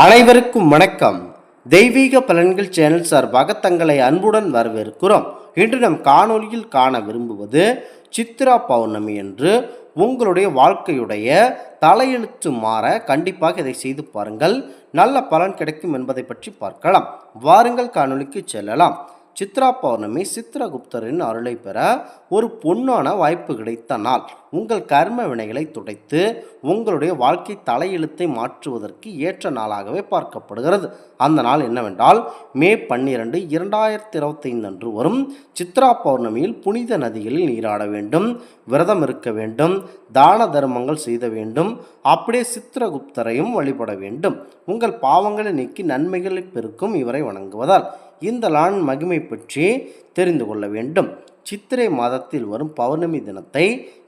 அனைவருக்கும் வணக்கம். தெய்வீக பலன்கள் சேனல் சார்பாக தங்களை அன்புடன் வரவேற்கிறோம். இன்று நம் காணொலியில் காண விரும்புவது சித்ரா பௌர்ணமி என்று. உங்களுடைய வாழ்க்கையுடைய தலையெழுத்து மாற கண்டிப்பாக இதை செய்து பாருங்கள். நல்ல பலன் கிடைக்கும் என்பதை பற்றி பார்க்கலாம். வாருங்கள் காணொளிக்கு செல்லலாம். சித்ரா பௌர்ணமி சித்ரகுப்தரின் அருளை பெற ஒரு பொன்னான வாய்ப்பு கிடைத்த நாள். உங்கள் கர்ம வினைகளை துடைத்து உங்களுடைய வாழ்க்கை தலையெழுத்தை மாற்றுவதற்கு ஏற்ற நாளாகவே பார்க்கப்படுகிறது. அந்த நாள் என்னவென்றால் மே பன்னிரண்டு இரண்டாயிரத்தி இருபத்தைந்து அன்று வரும் சித்ரா பௌர்ணமியில் புனித நதிகளில் நீராட வேண்டும் விரதம் இருக்க வேண்டும் தான தர்மங்கள் செய்த வேண்டும் அப்படியே சித்திரகுப்தரையும் வழிபட வேண்டும். உங்கள் பாவங்களை நீக்கி நன்மைகளை பெருக்கும் இவரை வணங்குவதால் இந்த லான் மகிமை பற்றி தெரிந்து கொள்ள வேண்டும். சித்திரை மாதத்தில் வரும் பௌர்ணமி தினத்தை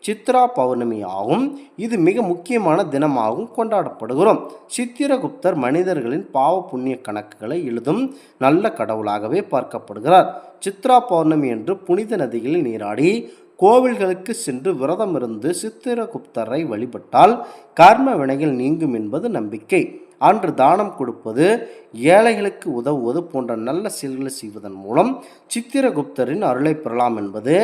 சித்ரா பௌர்ணமி ஆகும். இது மிக முக்கியமான தினமாகவும் கொண்டாடப்படுகிறோம். சித்திரகுப்தர் மனிதர்களின் பாவ புண்ணிய கணக்குகளை எழுதும் நல்ல கடவுளாகவே பார்க்கப்படுகிறார். சித்ரா பௌர்ணமி என்று புனித நதிகளில் நீராடி கோவில்களுக்கு சென்று விரதம் இருந்து சித்திரகுப்தரை வழிபட்டால் கர்ம வினைகள் நீங்கும் என்பது நம்பிக்கை. அன்று தானம் கொடுப்பது ஏழைகளுக்கு உதவுவது போன்ற நல்ல செயல்களை செய்வதன் மூலம் சித்திரகுப்தரின் அருளை பெறலாம் என்பது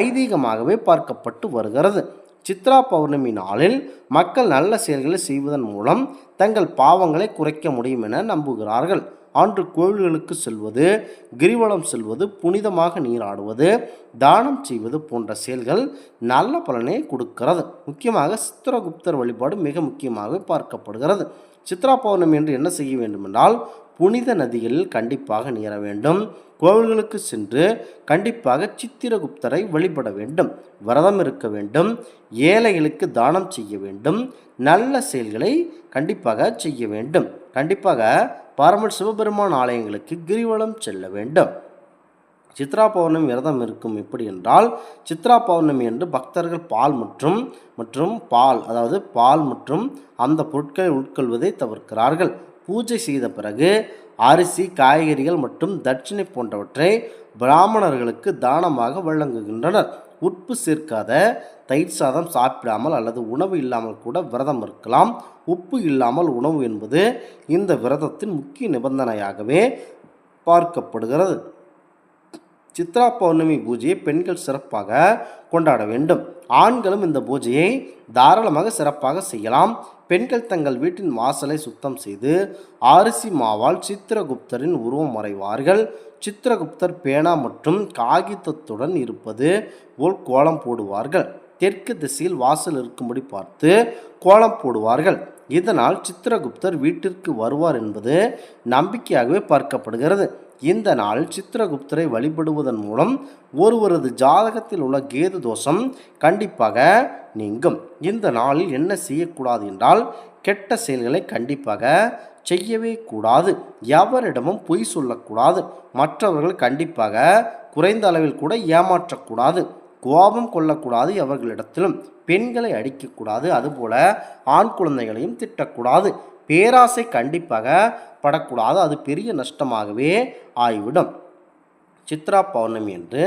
ஐதீகமாகவே பார்க்கப்பட்டு வருகிறது. சித்ரா பௌர்ணமி நாளில் மக்கள் நல்ல செயல்களை செய்வதன் மூலம் தங்கள் பாவங்களை குறைக்க முடியும் என நம்புகிறார்கள். அன்று கோவில்களுக்கு செல்வது கிரிவலம் செல்வது புனிதமாக நீராடுவது தானம் செய்வது போன்ற செயல்கள் நல்ல பலனை கொடுக்கிறது. முக்கியமாக சித்திரகுப்தர் வழிபாடு மிக முக்கியமாக பார்க்கப்படுகிறது. சித்ரா பௌர்ணமி என்று என்ன செய்ய வேண்டுமென்றால் புனித நதிகளில் கண்டிப்பாக நீர வேண்டும். கோவில்களுக்கு சென்று கண்டிப்பாக சித்திரகுப்தரை வழிபட வேண்டும். விரதம் இருக்க வேண்டும். ஏழைகளுக்கு தானம் செய்ய வேண்டும். நல்ல செயல்களை கண்டிப்பாக செய்ய வேண்டும். கண்டிப்பாக பாரம்பரிய சிவபெருமான் ஆலயங்களுக்கு கிரிவலம் செல்ல வேண்டும். சித்ரா பௌர்ணமி விரதம் இருக்கும் எப்படி என்றால் சித்ரா பௌர்ணமி என்று பக்தர்கள் பால் மற்றும் மற்றும் பால் அதாவது பால் மற்றும் அந்த பொருட்களை உட்கொள்வதை தவிர்க்கிறார்கள். பூஜை செய்த பிறகு அரிசி காய்கறிகள் மற்றும் தட்சிணை போன்றவற்றை பிராமணர்களுக்கு தானமாக வழங்குகின்றனர். உப்பு சேர்க்காத தயிர் சாதம் சாப்பிடாமல் அல்லது உணவு இல்லாமல் கூட விரதம் இருக்கலாம். உப்பு இல்லாமல் உணவு என்பது இந்த விரதத்தின் முக்கிய நிபந்தனையாகவே பார்க்கப்படுகிறது. சித்ரா பௌர்ணமி பூஜையை பெண்கள் சிறப்பாக கொண்டாட வேண்டும். ஆண்களும் இந்த பூஜையை தாராளமாக சிறப்பாக செய்யலாம். பெண்கள் தங்கள் வீட்டின் வாசலை சுத்தம் செய்து அரிசி மாவால் சித்திரகுப்தரின் உருவம் வரைவார்கள். சித்திரகுப்தர் பேனா மற்றும் காகிதத்துடன் இருப்பது போல் கோலம் போடுவார்கள். தெற்கு திசையில் வாசல் இருக்கும்படி பார்த்து கோலம் போடுவார்கள். இதனால் சித்திரகுப்தர் வீட்டிற்கு வருவார் என்பது நம்பிக்கையாகவே பார்க்கப்படுகிறது. இந்த நாள் சித்திரகுப்தரை வழிபடுவதன் மூலம் ஒருவரது ஜாதகத்தில் உள்ள கேது தோஷம் கண்டிப்பாக நீங்கும். இந்த நாளில் என்ன செய்யக்கூடாது என்றால் கெட்ட செயல்களை கண்டிப்பாக செய்யவே கூடாது. எவரிடமும் பொய் சொல்லக்கூடாது. மற்றவர்கள் கண்டிப்பாக குறைந்த அளவில் கூட ஏமாற்றக்கூடாது. கோபம் கொள்ளக்கூடாது அவர்களிடத்திலும் பெண்களை அடிக்கக்கூடாது. அதுபோல ஆண் குழந்தைகளையும் திட்டக்கூடாது. பேராசை கண்டிப்பாக படக்கூடாது அது பெரிய நஷ்டமாகவே ஆகிவிடும் சித்ரா பௌர்ணமி என்று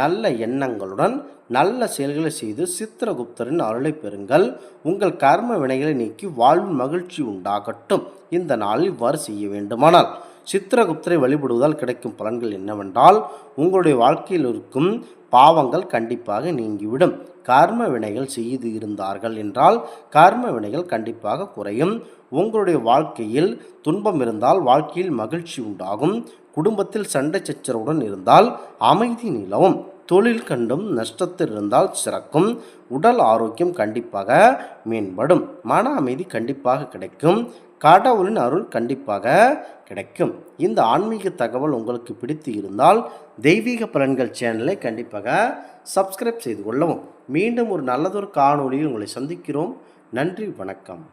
நல்ல எண்ணங்களுடன் நல்ல செயல்களை செய்து சித்திரகுப்தரின் அருளை பெறுங்கள். உங்கள் கர்ம வினைகளை நீக்கி வாழ்வு மகிழ்ச்சி உண்டாகட்டும். இந்த நாளில் இவ்வாறு செய்ய வேண்டுமானால் சித்திரகுப்தரை வழிபடுவதால் கிடைக்கும் பலன்கள் என்னவென்றால் உங்களுடைய வாழ்க்கையில் இருக்கும் பாவங்கள் கண்டிப்பாக நீங்கிவிடும். கர்ம வினைகள் செய்து இருந்தார்கள் என்றால் கர்ம வினைகள் கண்டிப்பாக குறையும். உங்களுடைய வாழ்க்கையில் துன்பம் இருந்தால் வாழ்க்கையில் மகிழ்ச்சி உண்டாகும். குடும்பத்தில் சண்டை சச்சரவுடன் இருந்தால் அமைதி நிலவும். தொழில் கண்டும் நஷ்டத்தில் இருந்தால் சிறக்கும். உடல் ஆரோக்கியம் கண்டிப்பாக மேம்படும். மன அமைதி கண்டிப்பாக கிடைக்கும். கடவுளின் அருள் கண்டிப்பாக கிடைக்கும். இந்த ஆன்மீக தகவல் உங்களுக்கு பிடித்து இருந்தால் தெய்வீக பலன்கள் சேனலை கண்டிப்பாக சப்ஸ்கிரைப் செய்து கொள்ளவும். மீண்டும் ஒரு நல்லதொரு காணொளியில் உங்களை சந்திக்கிறோம். நன்றி வணக்கம்.